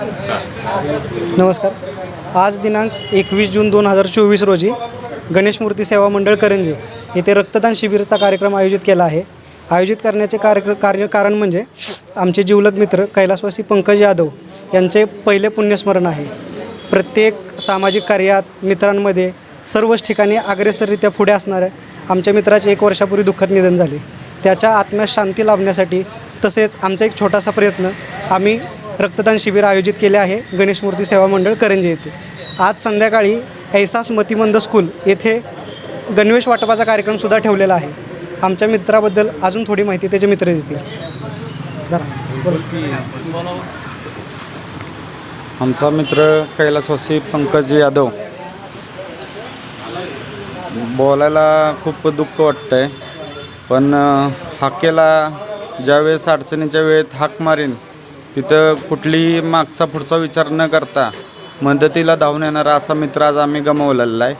नमस्कार. आज दिनांक एकवीस जून दोन हजार चोवीस रोजी गणेश मूर्ती सेवा मंडळ करंजे येथे रक्तदान शिबिराचा कार्यक्रम आयोजित केला आहे. आयोजित करण्याचे कार्य कार्य कारण म्हणजे आमचे जिवलग मित्र कैलासवासी पंकज यादव यांचे पहिले पुण्यस्मरण आहे. प्रत्येक सामाजिक कार्यात मित्रांमध्ये सर्वच ठिकाणी अग्रेसररित्या पुढे असणाऱ्या आमच्या मित्राचे एक वर्षापूर्वी दुःखद निधन झाले. त्याच्या आत्म्यास शांती लाभण्यासाठी तसेच आमचा एक छोटासा प्रयत्न आम्ही रक्तदान शिबिर आयोजित केले आहे. गणेश मूर्ती सेवा मंडळ करंजे येथे. आज संध्याकाळी ऐसास मतिमंद स्कूल येथे गणवेश वाटपाचा कार्यक्रमसुद्धा ठेवलेला आहे. आमच्या मित्राबद्दल अजून थोडी माहिती त्याचे मित्र देतील. आमचा मित्र कैलासवासी पंकज यादव. बोलायला खूप दुःख वाटतं आहे पण हाकेला ज्यावेळेस अडचणीच्या वेळेत हाक मारीन तिथं कुठलीही मागचा पुढचा विचार न करता मदतीला धावून येणारा असा मित्र आज आम्ही गमावलेला आहे.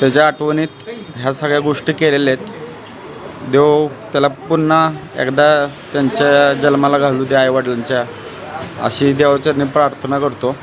त्याच्या आठवणीत ह्या सगळ्या गोष्टी केलेल्या आहेत. देव त्याला पुन्हा एकदा त्यांच्या जन्माला घालू दे आईवडिलांच्या. अशी देवाचरणी प्रार्थना करतो.